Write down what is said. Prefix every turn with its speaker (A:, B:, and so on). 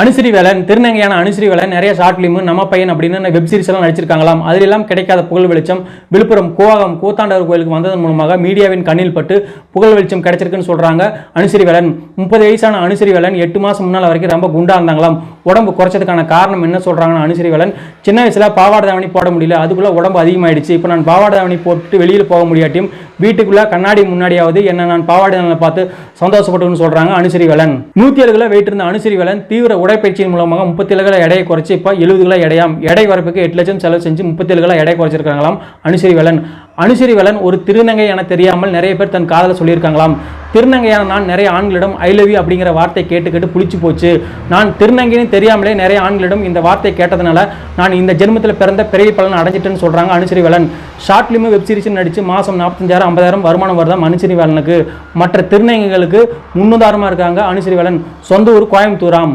A: அனுசரி வேலன் திருநங்கையான அனுசரி வேலன் நிறைய short film நம்ம பையன் அப்படின்னு வெப் சீரிஸ் எல்லாம் நடிச்சிருக்காங்களாம். அதிலெல்லாம் கிடைக்காத புகழ் வெளிச்சம் விழுப்புரம் கோவாகம் கூத்தாண்டவர் கோயிலுக்கு வந்ததன் மூலமாக மீடியாவின் கண்ணில் பட்டு புகழ் வெளிச்சம் கிடைச்சிருக்குன்னு சொல்கிறாங்க அனுசரி வேலன் முப்பது வயசான அனுசரி வேலன் எட்டு மாதம் முன்னால் வரைக்கும் ரொம்ப குண்டா இருந்தாங்களாம். உடம்பு குறைச்சதுக்கான காரணம் என்ன சொல்கிறாங்கன்னா அனுசரி வேலன் சின்ன வயசில் பாவாடை தாவணி போட முடியல அதுக்குள்ளே உடம்பு அதிகமாகிடுச்சு இப்போ நான் பாவாடை தாவணி போட்டு வெளியில் போக முடியாட்டியும் வீட்டுக்குள்ளே கண்ணாடி முன்னாடியாவது என்ன நான் பாவாடை தாவணியை பார்த்து சந்தோஷப்பட்டுன்னு சொல்கிறாங்க அனுசரி வேலன் நூற்றி ஏழு கிலோ வெயிட் இருந்த அனுசரி வேலன் தீவிர உடற்பயிற்சியின் மூலமாக முப்பத்தி ஏழு கிலோ எடையை குறைச்சி இப்போ எழுபது கிலோ எடையாம். எடை குறைப்புக்கு எட்டு லட்சம் செலவு செஞ்சு முப்பத்தி ஏழு கிலோ எடை குறைச்சிருக்காங்களாம் அனுசரி வேலன் அனுசரி வேலன் ஒரு திருநங்கை என தெரியாமல் நிறைய பேர் தன் காதலை சொல்லியிருக்காங்களாம். திருநங்கையான நான் நிறைய ஆண்களிடம் ஐ லவ் யூ அப்படிங்கிற வார்த்தை கேட்டு கேட்டு புளிச்சு போச்சு. நான் திருநங்கைன்னு தெரியாமலே நிறைய ஆண்களிடம் இந்த வார்த்தை கேட்டதுனால நான் இந்த ஜென்மத்தில் பிறந்த பெரிய பலன் அடைஞ்சிட்டேன்னு சொல்கிறாங்க அனுசரி வேலன் ஷார்ட் ஃபிலிம் வெப் சீரிஸ் நாற்பத்தஞ்சாயிரம் ஐம்பதாயிரம் வருமானம் வருதாம் அனுசரி வேலனுக்கு மற்ற திருநங்கைகளுக்கு முன்னுதாரணமாக இருக்காங்க அனுசரி வேலன் சொந்த ஊர் கோயம்புத்தூராம்.